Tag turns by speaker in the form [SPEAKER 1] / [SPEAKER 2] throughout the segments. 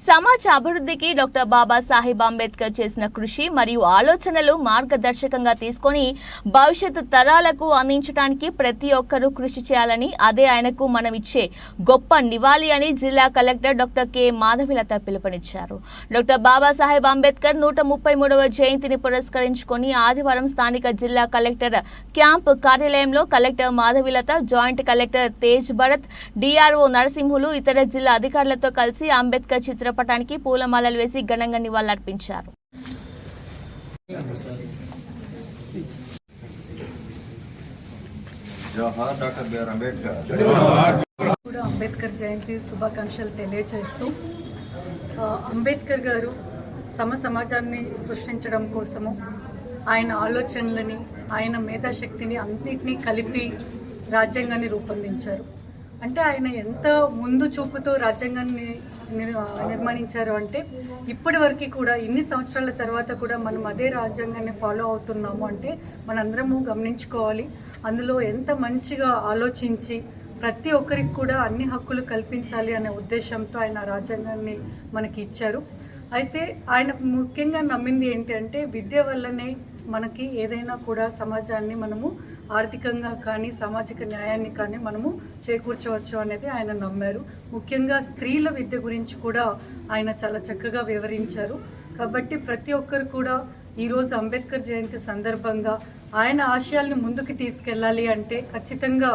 [SPEAKER 1] సమాజ అభివృద్ధికి డాక్టర్ బాబాసాహెబ్ అంబేద్కర్ చేసిన కృషి మరియు ఆలోచనలు మార్గదర్శకంగా తీసుకొని భవిష్యత్తు తరాలకు అందించడానికి ప్రతి ఒక్కరూ కృషి చేయాలని అదే ఆయనకు మనం ఇచ్చే గొప్ప నివాళి అని జిల్లా కలెక్టర్ డాక్టర్ కె. మాధవిలత పిలుపునిచ్చారు. డాక్టర్ బాబాసాహెబ్ అంబేద్కర్ నూట ముప్పై మూడవ జయంతిని పురస్కరించుకొని ఆదివారం స్థానిక జిల్లా కలెక్టర్ క్యాంప్ కార్యాలయంలో collector Madhavilatha joint collector Tej Bharat DRO Narasimhulu ఇతర జిల్లా అధికారులతో కలిసి అంబేద్కర్ చిత్రపటానికి పూలమాలలు వేసి ఘనంగా నివాళులర్పించారు.
[SPEAKER 2] Jawahar doctor BR Ambedkar.
[SPEAKER 3] కూడా అంబేద్కర్ జయంతి శుభాకాంక్షలు తెలియచేస్తూ ఆ, అంబేద్కర్ గారు సమ సమాజాన్ని సృష్టించడం కోసము ఆయన ఆలోచనలని ఆయన మేధాశక్తిని అన్నిటినీ కలిపి రాజ్యాంగాన్ని రూపొందించారు. అంటే ఆయన ఎంత ముందు చూపుతో రాజ్యాంగాన్ని నిర్మాణించారు అంటే ఇప్పటి వరకు కూడా ఇన్ని సంవత్సరాల తర్వాత కూడా మనం అదే రాజ్యాంగాన్ని ఫాలో అవుతున్నాము అంటే మనందరము గమనించుకోవాలి. అందులో ఎంత మంచిగా ఆలోచించి ప్రతి ఒక్కరికి కూడా అన్ని హక్కులు కల్పించాలి అనే ఉద్దేశంతో ఆయన రాజ్యాంగాన్ని మనకి ఇచ్చారు. అయితే ఆయన ముఖ్యంగా నమ్మింది ఏంటి అంటే విద్య వల్లనే మనకి ఏదైనా కూడా సమాజాన్ని మనము ఆర్థికంగా కానీ సామాజిక న్యాయాన్ని కానీ మనము చేకూర్చవచ్చు అనేది ఆయన నమ్మారు. ముఖ్యంగా స్త్రీల విద్య గురించి కూడా ఆయన చాలా చక్కగా వివరించారు. కాబట్టి ప్రతి ఒక్కరు కూడా ఈరోజు అంబేద్కర్ జయంతి సందర్భంగా ఆయన ఆశయాల్ని ముందుకు తీసుకెళ్ళాలి అంటే ఖచ్చితంగా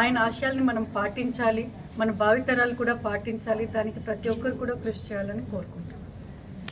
[SPEAKER 3] ఆయన ఆశయాల్ని మనం పాటించాలి. మన భావితరాలు కూడా పాటించాలి. దానికి ప్రతి ఒక్కరు కూడా కృషి చేయాలని కోరుకుంటున్నాం.